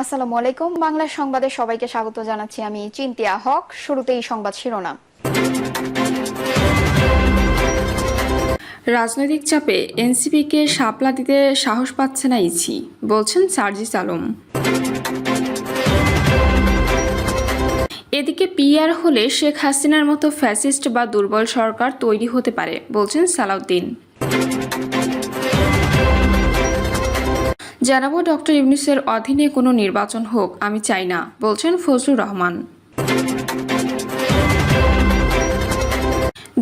আসসালামু আলাইকুম। বাংলা সংবাদে সবাইকে স্বাগত জানাচ্ছি আমি চিন্তিয়া হক। শুরুতেই সংবাদ শিরোনাম। রাজনৈতিক চাপে এনসিপিকে শাপলা দিতে সাহস পাচ্ছে না ইসি, বলছেন সার্জিস আলম। এদিকে পিআর হলে শেখ হাসিনার মতো ফ্যাসিস্ট বা দুর্বল সরকার তৈরি হতে পারে, বলছেন সালাউদ্দিন। জানাব ডক্টর ইউনুসের অধীনে কোনো নির্বাচন হোক, আমি চাই না, বলছেন ফজলুর রহমান।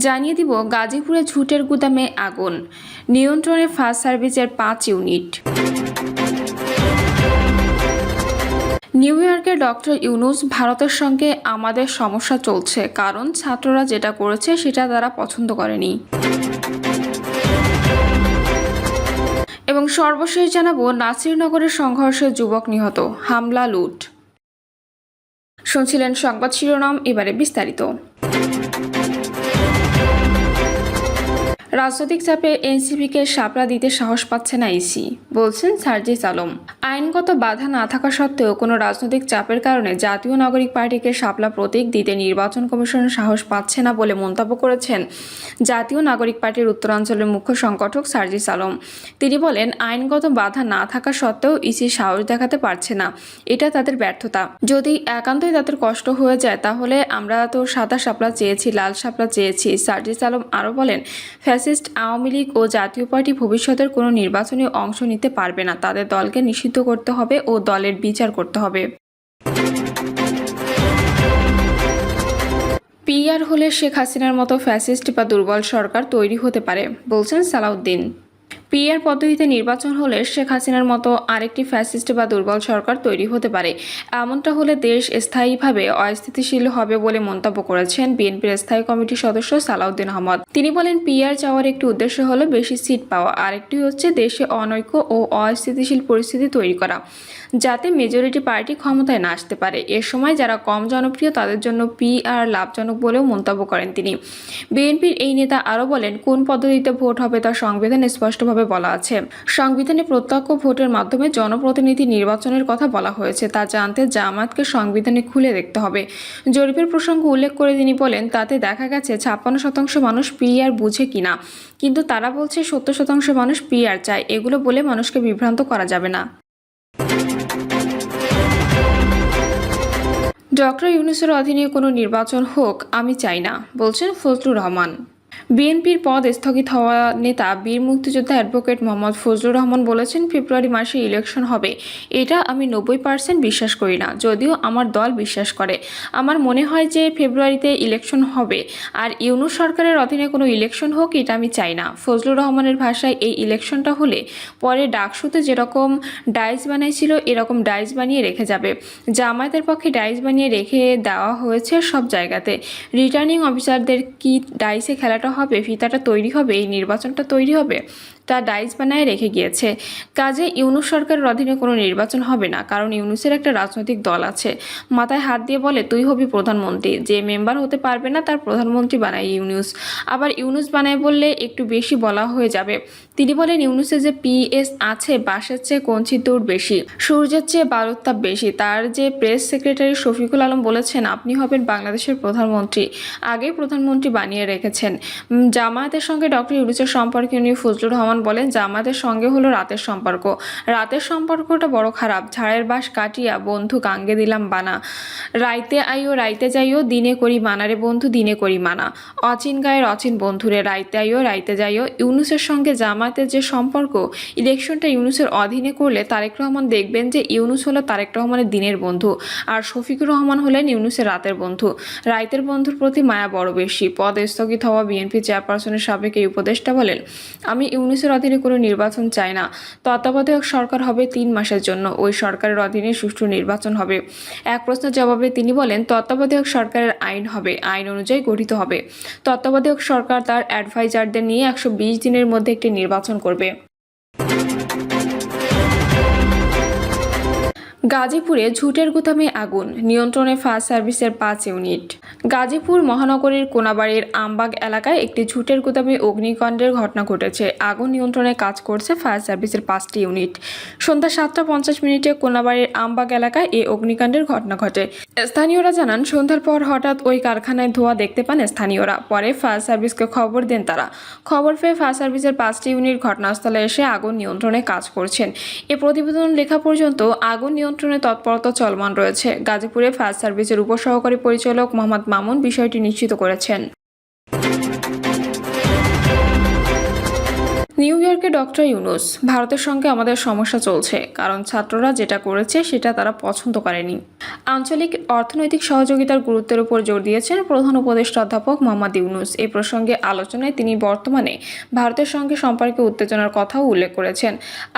জানিয়ে দিব, গাজীপুরে ঝুটের গুদামে আগুন, নিয়ন্ত্রণে ফায়ার সার্ভিসের পাঁচ ইউনিট। নিউ ইয়র্কে ডক্টর ইউনুস ভারতের সঙ্গে আমাদের সমস্যা চলছে, কারণ ছাত্ররা যেটা করেছে সেটা তারা পছন্দ করেনি। সর্বশেষ জানাব নাসিরনগরের সংঘর্ষে যুবক নিহত হামলা লুট। শুনছিলেন সংবাদ শিরোনাম এবারে বিস্তারিত। রাজনৈতিক চাপে এনসিপিকে সাপড়া দিতে সাহস পাচ্ছে না ইসি বলছেন সার্জিস আলম। আইনগত বাধা না থাকা সত্ত্বেও কোনো রাজনৈতিক চাপের কারণে জাতীয় নাগরিক পার্টিকে সাপলা প্রতীক দিতে নির্বাচন কমিশন সাহস পাচ্ছে না বলে মন্তব্য করেছেন জাতীয় নাগরিক পার্টির উত্তরাঞ্চলের মুখ্য সংগঠক সার্জিস আলম। তিনি বলেন, আইনগত বাধা না থাকা সত্ত্বেও ইসি সাহস দেখাতে পারছে না। এটা তাদের ব্যর্থতা। যদি একান্তই তাদের কষ্ট হয়ে যায়, তাহলে আমরা তো সাদা সাপলা চেয়েছি, লাল শাপলা চেয়েছি, সার্জিস আলম আরও বলেন ফ্যাসিস্ট আওয়ামী লীগ ও জাতীয় পার্টি ভবিষ্যতের কোনো নির্বাচনে অংশ নিতে পারবে না। তাদের দলকে নিষিদ্ধ করতে হবে ও দলের বিচার করতে হবে। পিআর হলে শেখ হাসিনার মতো ফ্যাসিস্ট বা দুর্বল সরকার তৈরি হতে পারে, বলছেন সালাউদ্দিন। পিআর পদ্ধতিতে নির্বাচন হলে শেখ হাসিনার মতো আরেকটি ফ্যাসিস্ট বা দুর্বল সরকার তৈরি হতে পারে। এমনটা হলে দেশ স্থায়ীভাবে অস্থিতিশীল হবে বলে মন্তব্য করেছেন বিএনপির স্থায়ী কমিটির সদস্য সালাউদ্দিন আহমদ। তিনি বলেন পিআর চাওয়ার একটি উদ্দেশ্য হলো বেশি সিট পাওয়া, আরেকটি হচ্ছে দেশে অনৈক্য ও অস্থিতিশীল পরিস্থিতি তৈরি করা, যাতে মেজরিটি পার্টি ক্ষমতায় না আসতে পারে। এ সময় যারা কম জনপ্রিয়, তাদের জন্য পিআর লাভজনক বলেও মন্তব্য করেন তিনি। বিএনপির এই নেতা আরও বলেন, কোন পদ্ধতিতে ভোট হবে তা সংবিধানে স্পষ্টভাবে বলা আছে। সংবিধানে প্রত্যক্ষ ভোটের মাধ্যমে জনপ্রতিনিধি নির্বাচনের কথা বলা হয়েছে। তা জানতে জামায়াতকে সংবিধানে খুলে দেখতে হবে। জরিপের প্রসঙ্গ উল্লেখ করে তিনি বলেন, তাতে দেখা গেছে ছাপ্পান্ন শতাংশ মানুষ পিআর বুঝে কিনা। কিন্তু তারা বলছে সত্তর শতাংশ মানুষ পিআর চায়। এগুলো বলে মানুষকে বিভ্রান্ত করা যাবে না। ডক্টর ইউনুসের অধীনে কোনো নির্বাচন হোক, আমি চাই না, বলছেন ফজলুর রহমান। বিএনপির পদ স্থগিত হওয়া নেতা, বীর মুক্তিযোদ্ধা অ্যাডভোকেট মোহাম্মদ ফজলুর রহমান বলেছেন, ফেব্রুয়ারি মাসে ইলেকশন হবে। এটা আমি নব্বই পার্সেন্ট বিশ্বাস করি না, যদিও আমার দল বিশ্বাস করে। আমার মনে হয় যে ফেব্রুয়ারিতে ইলেকশন হবে, আর ইউনুস সরকারের অধীনে কোনো ইলেকশন হোক, এটা আমি চাই না। ফজলুর রহমানের ভাষায় এই ইলেকশনটা হলে পরে ডাকসুতে যেরকম ডাইস বানাইছিল, এরকম ডাইস বানিয়ে রেখে যাবে। জামায়াতের পক্ষে ডাইস বানিয়ে রেখে দেওয়া হয়েছে সব জায়গাতে। রিটার্নিং অফিসারদের কি ডাইসে খেলাটা হবে ফিতাটা তৈরি হবে এই নির্বাচনটা তৈরি হবে। তা ডাইস বানায় রেখে গিয়েছে। কাজে ইউনুস সরকারের অধীনে কোনো নির্বাচন হবে না, কারণ ইউনুসের একটা রাজনৈতিক দল আছে। মাথায় হাত দিয়ে বলে, তুই হবি প্রধানমন্ত্রী। যে মেম্বার হতে পারবে না, তার প্রধানমন্ত্রী বানায় ইউনুস। আবার ইউনুস বানায় বললে একটু বেশি বলা হয়ে যাবে। তিনি বলেন, ইউনুসের যে পিএস আছে বাসের চেয়ে কঞ্চির দৌড় বেশি, সূর্যের চেয়ে বালুত্তাপ বেশি। তার যে প্রেস সেক্রেটারি শফিকুল আলম বলেছেন, আপনি হবেন বাংলাদেশের প্রধানমন্ত্রী। আগেই প্রধানমন্ত্রী বানিয়ে রেখেছেন। জামায়াতের সঙ্গে ডক্টর ইউনুসের সম্পর্কে নিয়ে ফজলুর রহমান বলেন জামায়াতের সঙ্গে হলো রাতের সম্পর্ক। রাতের সম্পর্কটা বড় খারাপ। ঝাড়ের বাস কাটিয়া বন্ধু গাঙ্গে দিলাম বানা। রাইতে আইও, রাইতে যাইও, দিনে করি মানারে বন্ধু, দিনে করি মানা। অচিন গায়ের অচিন বন্ধুরে রাইতে আইও, রাইতে যাইও। ইউনুসের সঙ্গে জামায়াতের যে সম্পর্ক, ইলেকশনটা ইউনুসের অধীনে করলে তারেক রহমান দেখবেন যে ইউনুস হলো তারেক রহমানের দিনের বন্ধু আর শফিকুর রহমান হলেন ইউনুসের রাতের বন্ধু। রাইতের বন্ধুর প্রতি মায়া বড় বেশি। পদ স্থগিত হওয়া বিএনপি চেয়ারপারসনের সাবেক এই উপদেষ্টা বলেন, আমি ইউনুসের অধীনে কোনো নির্বাচন চায় না। তত্ত্বাবধায়ক সরকার হবে তিন মাসের জন্য। ওই সরকারের অধীনে সুষ্ঠু নির্বাচন হবে। এক প্রশ্নের জবাবে তিনি বলেন, তত্ত্বাবধায়ক সরকারের আইন হবে। আইন অনুযায়ী গঠিত হবে। তত্ত্বাবধায়ক সরকার তার অ্যাডভাইজারদের নিয়ে একশো বিশ দিনের মধ্যে একটি নির্বাচন করবে। গাজীপুরে ঝুটের গুদামে আগুন, নিয়ন্ত্রণে ফায়ার সার্ভিসের পাঁচ ইউনিট। গাজীপুর মহানগরীর কোনাবাড়ির আমবাগ এলাকায় একটি ঝুটের গুদামে অগ্নিকাণ্ডের ঘটনা ঘটেছে। আগুন নিয়ন্ত্রণে কাজ করছে ফায়ার সার্ভিসের পাঁচটি ইউনিট। সন্ধ্যা সাতটা পঞ্চাশ মিনিটে কোনাবাড়ির আমবাগ এলাকায় এই অগ্নিকাণ্ডের ঘটনা ঘটে। স্থানীয়রা জানান, সন্ধ্যার পর হঠাৎ ওই কারখানায় ধোঁয়া দেখতে পান স্থানীয়রা। পরে ফায়ার সার্ভিসকে খবর দেন তারা। খবর পেয়ে ফায়ার সার্ভিসের পাঁচটি ইউনিট ঘটনাস্থলে এসে আগুন নিয়ন্ত্রণে কাজ করছেন। এ প্রতিবেদন লেখা পর্যন্ত আগুন নিয়ন্ত্রণে তৎপরতা চলমান রয়েছে। গাজীপুরে ফায়ার সার্ভিসের উপসহকারী পরিচালক মোহাম্মদ মামুন বিষয়টি নিশ্চিত করেছেন। নিউ ইয়র্কে ডক্টর ইউনুস, ভারতের সঙ্গে আমাদের সমস্যা চলছে, কারণ ছাত্ররা যেটা করেছে সেটা তারা পছন্দ করেনি। আঞ্চলিক অর্থনৈতিক সহযোগিতার গুরুত্বের উপর জোর দিয়েছেন প্রধান উপদেষ্টা অধ্যাপক মোহাম্মদ ইউনুস। এই প্রসঙ্গে আলোচনায় তিনি বর্তমানে ভারতের সঙ্গে সম্পর্কে উত্তেজনার কথাও উল্লেখ করেছেন।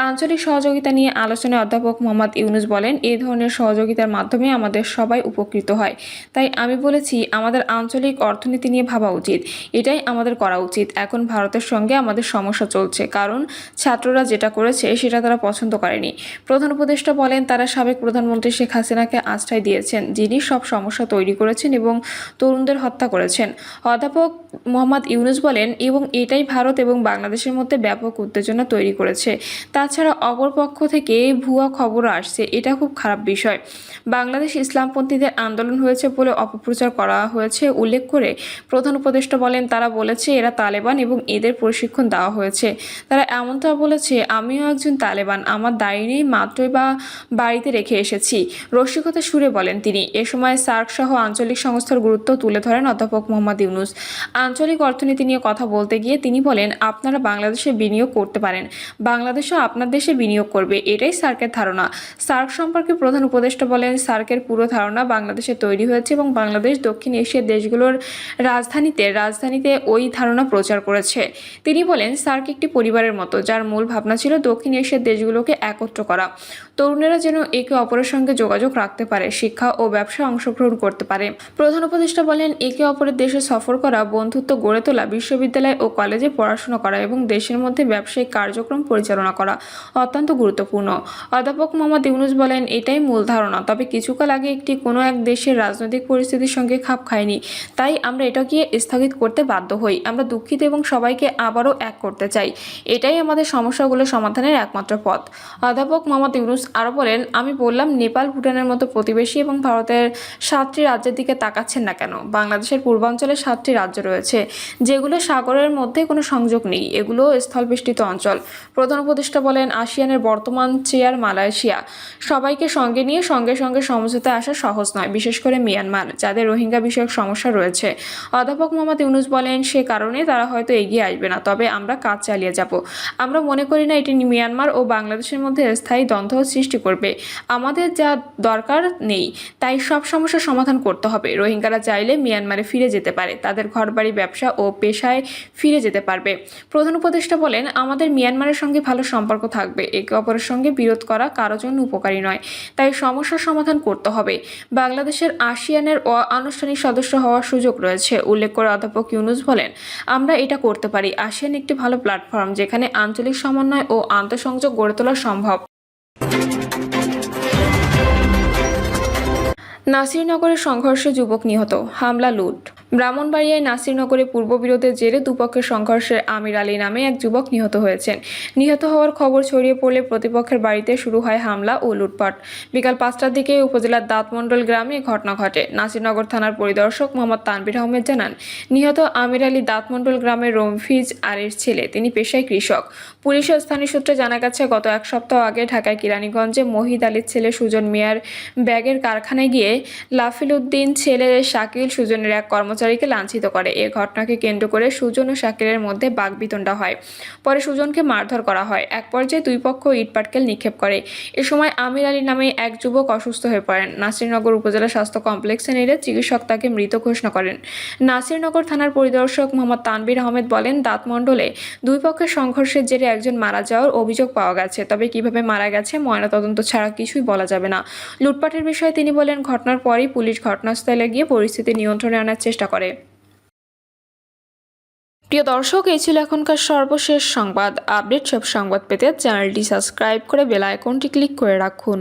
আঞ্চলিক সহযোগিতা নিয়ে আলোচনায় অধ্যাপক মোহাম্মদ ইউনুস বলেন এই ধরনের সহযোগিতার মাধ্যমে আমাদের সবাই উপকৃত হয়। তাই আমি বলেছি, আমাদের আঞ্চলিক অর্থনীতি নিয়ে ভাবা উচিত। এটাই আমাদের করা উচিত। এখন ভারতের সঙ্গে আমাদের সমস্যা চলছে। কারণ ছাত্ররা যেটা করেছে সেটা তারা পছন্দ করেনি। প্রধান উপদেষ্টা বলেন, তারা সাবেক প্রধানমন্ত্রী শেখ হাসিনাকে আশ্রয় দিয়েছেন, যিনি সব সমস্যা তৈরি করেছেন এবং তরুণদের হত্যা করেছেন। অধ্যাপক মোহাম্মদ ইউনুস বলেন, এবং এটাই ভারত এবং বাংলাদেশের মধ্যে ব্যাপক উত্তেজনা তৈরি করেছে। তাছাড়া অপর পক্ষ থেকে ভুয়া খবরও আসছে। এটা খুব খারাপ বিষয়। বাংলাদেশ ইসলামপন্থীদের আন্দোলন হয়েছে বলে অপপ্রচার করা হয়েছে উল্লেখ করে প্রধান উপদেষ্টা বলেন, তারা বলেছে, এরা তালেবান এবং এদের প্রশিক্ষণ দেওয়া হয়েছে। তারা এমনটা বলেছে, আমিও একজন তালেবান, আমার দাড়ি নেই, মাত্রই বা বাড়িতে রেখে এসেছি। রসিকতা সুরে বলেন তিনি। এ সময় সার্ক সহ আঞ্চলিক সংস্থার গুরুত্ব তুলে ধরেন অধ্যাপক মোহাম্মদ ইউনুস। আঞ্চলিক অর্থনীতি নিয়ে কথা বলতে গিয়ে তিনি বলেন, আপনারা বাংলাদেশে বিনিয়োগ করতে পারেন। বাংলাদেশও আপনার দেশে বিনিয়োগ করবে, এটাই সার্কের ধারণা। সার্ক সম্পর্কে প্রধান উপদেষ্টা বলেন, সার্কের পুরো ধারণা বাংলাদেশে তৈরি হয়েছে এবং বাংলাদেশ দক্ষিণ এশিয়ার দেশগুলোর রাজধানীতে রাজধানীতে ওই ধারণা প্রচার করেছে। তিনি বলেন, সার্ক একটি পরিবারের মতো, যার মূল ভাবনা ছিল দক্ষিণ এশিয়ার দেশগুলোকে একত্র করা। তরুণেরা যেন একে অপরের সঙ্গে যোগাযোগ রাখতে পারে, শিক্ষা ও ব্যবসায় অংশগ্রহণ করতে পারে। প্রধান উপদেষ্টা বলেন, একে অপরের দেশে সফর করা, বন্ধুত্ব গড়ে তোলা, বিশ্ববিদ্যালয় ও কলেজে পড়াশোনা করা এবং দেশের মধ্যে ব্যবসায়িক কার্যক্রম পরিচালনা করা অত্যন্ত গুরুত্বপূর্ণ। অধ্যাপক মোহাম্মদ ইউনুস বলেন, এটাই মূল ধারণা, তবে কিছুকাল আগে একটি কোনো এক দেশের রাজনৈতিক পরিস্থিতির সঙ্গে খাপ খায়নি তাই আমরা এটাকে স্থগিত করতে বাধ্য হই। আমরা দুঃখিত এবং সবাইকে আবারও এক করতে চাই। এটাই আমাদের সমস্যাগুলো সমাধানের একমাত্র পথ। অধ্যাপক মোহাম্মদ ইউনুস আরও বলেন, আমি বললাম, নেপাল, ভুটানের মতো প্রতিবেশী এবং ভারতের সাতটি রাজ্যের দিকে তাকাচ্ছেন না কেন? বাংলাদেশের পূর্বাঞ্চলে সাতটি রাজ্য রয়েছে, যেগুলো সাগরের মধ্যে কোনো সংযোগ নেই। এগুলো স্থলবেষ্টিত অঞ্চল। প্রধান উপদেষ্টা বলেন, আসিয়ানের বর্তমান চেয়ার মালয়েশিয়া। সবাইকে সঙ্গে নিয়ে সঙ্গে সঙ্গে সমঝোতায় আসা সহজ নয়, বিশেষ করে মিয়ানমার, যাদের রোহিঙ্গা বিষয়ক সমস্যা রয়েছে। অধ্যাপক মোহাম্মদ ইউনুস বলেন, সে কারণে তারা হয়তো এগিয়ে আসবে না, তবে আমরা কাজ চালিয়ে যাব। আমরা মনে করি না এটি মিয়ানমার ও বাংলাদেশের মধ্যে স্থায়ী দ্বন্দ্ব সৃষ্টি করবে। আমাদের যা দরকার নেই, তাই সব সমস্যার সমাধান করতে হবে। রোহিঙ্গারা চাইলে মিয়ানমারে ফিরে যেতে পারে। তাদের ঘরবাড়ি, ব্যবসা ও পেশায় ফিরে যেতে পারবে। প্রধান উপদেষ্টা বলেন, আমাদের মিয়ানমারের সঙ্গে ভালো সম্পর্ক থাকবে। একে অপরের সঙ্গে বিরোধ করা কারও জন্য উপকারী নয়। তাই সমস্যার সমাধান করতে হবে। বাংলাদেশের আসিয়ানের আনুষ্ঠানিক সদস্য হওয়ার সুযোগ রয়েছে, উল্লেখ করে অধ্যাপক ইউনুস বলেন, আমরা এটা করতে পারি। আসিয়ান একটি ভালো প্ল্যাটফর্ম যেখানে আঞ্চলিক সমন্বয় ও আন্তঃসংযোগ গড়ে তোলা সম্ভব। নাসিরনগরের সংঘর্ষে যুবক নিহত, হামলা, লুট। ব্রাহ্মণবাড়িয়ায় নাসিরনগরে পূর্ব বিরোধের জেরে দুপক্ষের সংঘর্ষে আমির আলী নামে এক যুবক নিহত হয়েছেন। নিহত হওয়ার খবর ছড়িয়ে পড়লে প্রতিপক্ষের বাড়িতে শুরু হয় হামলা ও লুটপাট। বিকাল পাঁচটার দিকে উপজেলার দাঁতমণ্ডল গ্রামে ঘটনা ঘটে। নাসিরনগর থানার পরিদর্শক মোহাম্মদ তানবির আহমেদ জানান, নিহত আমির আলী দাঁতমণ্ডল গ্রামের রমফিজ আরের ছেলে, তিনি পেশায় কৃষক। পুলিশের স্থানীয় সূত্রে জানা গেছে, গত এক সপ্তাহ আগে ঢাকায় কিরানীগঞ্জে মহিদ আলীর ছেলে সুজন মিয়ার ব্যাগের কারখানায় গিয়ে লাফিল উদ্দিন ছেলে শাকিল সুজনের এক কর্মচারীকে লাঞ্ছিত করে। এ ঘটনাকে কেন্দ্র করে সুজন ও শাকিলের মধ্যে বাগবিতণ্ডা হয়। পরে সুজনকে মারধর করা হয়। এক পর্যায়ে দুই পক্ষ ইটপাটকেল নিক্ষেপ করে। এ সময় আমির আলী নামে এক যুবক অসুস্থ হয়ে পড়েন। নাসিরনগর উপজেলা স্বাস্থ্য কমপ্লেক্সে নিলে চিকিৎসক তাকে মৃত ঘোষণা করেন। নাসিরনগর থানার পরিদর্শক মোহাম্মদ তানবির আহমেদ বলেন, দাঁতমণ্ডলে দুই পক্ষের সংঘর্ষের জেরে একজন মারা যাওয়ার অভিযোগ পাওয়া গেছে। তবে কীভাবে মারা গেছে, ময়নাতদন্ত ছাড়া কিছুই বলা যাবে না। লুটপাটের বিষয়ে তিনি বলেন, ঘটনার পরই পুলিশ ঘটনাস্থলে গিয়ে পরিস্থিতি নিয়ন্ত্রণে আনার চেষ্টা করে। প্রিয় দর্শক, এই ছিল এখনকার সর্বশেষ সংবাদ। আপডেট সব সংবাদ পেতে চ্যানেলটি সাবস্ক্রাইব করে বেল আইকনটি ক্লিক করে রাখুন।